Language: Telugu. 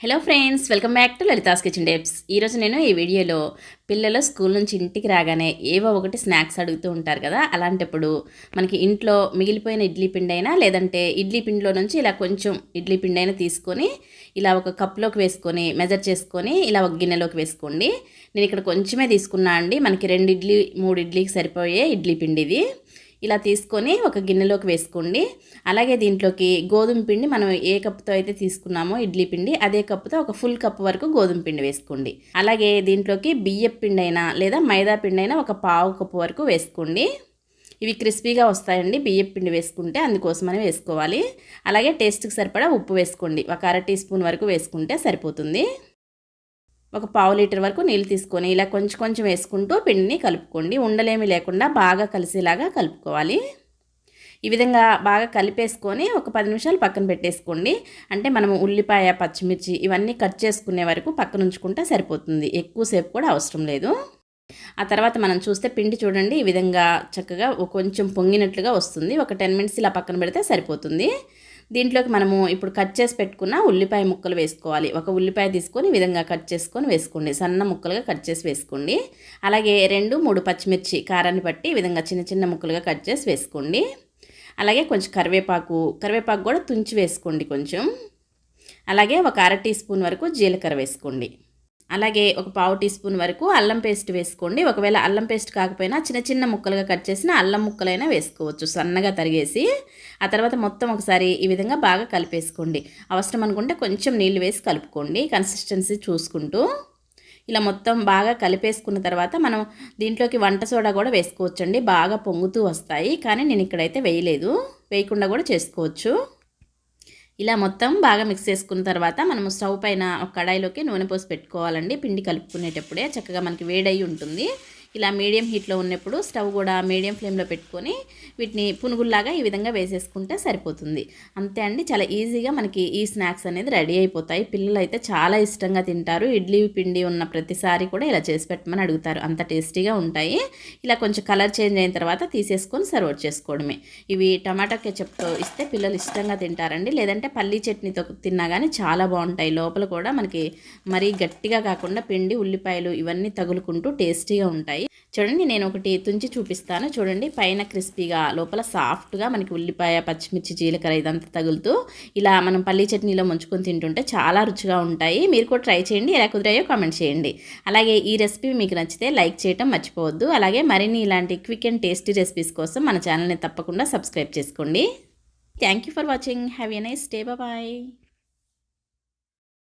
Hello friends welcome back to Lalitha's kitchen డేప్స్ ఈరోజు నేను ఈ వీడియోలో పిల్లలు స్కూల్ నుంచి ఇంటికి రాగానే ఏవో ఒకటి స్నాక్స్ అడుగుతూ ఉంటారు కదా అలాంటప్పుడు మనకి ఇంట్లో మిగిలిపోయిన ఇడ్లీ పిండి అయినా లేదంటే ఇడ్లీ పిండిలో నుంచి ఇలా కొంచెం ఇడ్లీ పిండి అయినా తీసుకొని ఇలా ఒక కప్లోకి వేసుకొని మెజర్ చేసుకొని ఇలా ఒక గిన్నెలోకి వేసుకోండి. నేను ఇక్కడ కొంచెమే తీసుకున్నా అండి. మనకి రెండు ఇడ్లీ మూడు ఇడ్లీకి సరిపోయే ఇడ్లీ పిండి ఇది. ఇలా తీసుకొని ఒక గిన్నెలోకి వేసుకోండి. అలాగే దీంట్లోకి గోధుమ పిండి మనం ఏ కప్పుతో అయితే తీసుకున్నామో ఇడ్లీ పిండి అదే కప్పుతో ఒక ఫుల్ కప్ వరకు గోధుమ పిండి వేసుకోండి. అలాగే దీంట్లోకి బియ్యపు పిండి అయినా లేదా మైదా పిండి అయినా ఒక పావు కప్పు వరకు వేసుకోండి. ఇవి క్రిస్పీగా వస్తాయండి. బియ్యం పిండి వేసుకుంటే అందుకోసమని వేసుకోవాలి. అలాగే టేస్ట్కి సరిపడా ఉప్పు వేసుకోండి. ఒక అర టీ స్పూన్ వరకు వేసుకుంటే సరిపోతుంది. ఒక పావు లీటర్ వరకు నీళ్ళు తీసుకొని ఇలా కొంచెం కొంచెం వేసుకుంటూ పిండిని కలుపుకోండి. ఉండలేమి లేకుండా బాగా కలిసేలాగా కలుపుకోవాలి. ఈ విధంగా బాగా కలిపేసుకొని ఒక పది నిమిషాలు పక్కన పెట్టేసుకోండి. అంటే మనం ఉల్లిపాయ పచ్చిమిర్చి ఇవన్నీ కట్ చేసుకునే వరకు పక్కన ఉంచుకుంటే సరిపోతుంది. ఎక్కువసేపు కూడా అవసరం లేదు. ఆ తర్వాత మనం చూస్తే పిండి చూడండి ఈ విధంగా చక్కగా కొంచెం పొంగినట్లుగా వస్తుంది. ఒక టెన్ మినిట్స్ ఇలా పక్కన పెడితే సరిపోతుంది. దీంట్లోకి మనము ఇప్పుడు కట్ చేసి పెట్టుకున్న ఉల్లిపాయ ముక్కలు వేసుకోవాలి. ఒక ఉల్లిపాయ తీసుకొని విధంగా కట్ చేసుకొని వేసుకోండి. సన్న ముక్కలుగా కట్ చేసి వేసుకోండి. అలాగే రెండు మూడు పచ్చిమిర్చి కారాన్ని బట్టి ఈ విధంగా చిన్న చిన్న ముక్కలుగా కట్ చేసి వేసుకోండి. అలాగే కొంచెం కరివేపాకు కరివేపాకు కూడా తుంచి వేసుకోండి కొంచెం. అలాగే ఒక అర టీ స్పూన్ వరకు జీలకర్ర వేసుకోండి. అలాగే ఒక పావు టీ స్పూన్ వరకు అల్లం పేస్ట్ వేసుకోండి. ఒకవేళ అల్లం పేస్ట్ కాకపోయినా చిన్న చిన్న ముక్కలుగా కట్ చేసిన అల్లం ముక్కలైనా వేసుకోవచ్చు సన్నగా తరిగేసి. ఆ తర్వాత మొత్తం ఒకసారి ఈ విధంగా బాగా కలిపేసుకోండి. అవసరం అనుకుంటే కొంచెం నీళ్ళు వేసి కలుపుకోండి కన్సిస్టెన్సీ చూసుకుంటూ. ఇలా మొత్తం బాగా కలిపేసుకున్న తర్వాత మనం దీంట్లోకి వంట సోడా కూడా వేసుకోవచ్చండి. బాగా పొంగుతూ వస్తాయి. కానీ నేను ఇక్కడైతే వేయలేదు. వేయకుండా కూడా చేసుకోవచ్చు. ఇలా మొత్తం బాగా మిక్స్ చేసుకున్న తర్వాత మనం స్టవ్ పైన ఒక కడాయిలోకి నూనె పోసి పెట్టుకోవాలండి. పిండి కలుపుకునేటప్పుడే చక్కగా మనకి వేడయి ఉంటుంది. ఇలా మీడియం హీట్లో ఉన్నప్పుడు స్టవ్ కూడా మీడియం ఫ్లేమ్లో పెట్టుకొని వీటిని పునుగుల్లాగా ఈ విధంగా వేసేసుకుంటే సరిపోతుంది. అంతే అండి చాలా ఈజీగా మనకి ఈ స్నాక్స్ అనేది రెడీ అయిపోతాయి. పిల్లలు అయితే చాలా ఇష్టంగా తింటారు. ఇడ్లీ పిండి ఉన్న ప్రతిసారి కూడా ఇలా చేసి పెట్టమని అడుగుతారు. అంత టేస్టీగా ఉంటాయి. ఇలా కొంచెం కలర్ చేంజ్ అయిన తర్వాత తీసేసుకొని సర్వ్ చేసుకోవడమే. ఇవి టమాటా కెచప్తో ఇస్తే పిల్లలు ఇష్టంగా తింటారండి. లేదంటే పల్లీ చట్నీతో తిన్నా కానీ చాలా బాగుంటాయి. లోపల కూడా మనకి మరీ గట్టిగా కాకుండా పిండి ఉల్లిపాయలు ఇవన్నీ తగులుకుంటూ టేస్టీగా ఉంటాయి. చూడండి నేను ఒకటి తుంచి చూపిస్తాను. చూడండి పైన క్రిస్పీగా లోపల సాఫ్ట్గా మనకి ఉల్లిపాయ పచ్చిమిర్చి జీలకర్ర ఇదంతా తగులుతూ ఇలా మనం పల్లీ చట్నీలో ముంచుకొని తింటుంటే చాలా రుచిగా ఉంటాయి. మీరు కూడా ట్రై చేయండి ఎలా కుదిరాయో కామెంట్ చేయండి. అలాగే ఈ రెసిపీ మీకు నచ్చితే లైక్ చేయటం మర్చిపోవద్దు. అలాగే మరిన్ని ఇలాంటి క్విక్ అండ్ టేస్టీ రెసిపీస్ కోసం మన ఛానల్ని తప్పకుండా సబ్స్క్రైబ్ చేసుకోండి. Thank you for watching. Have a nice day. Bye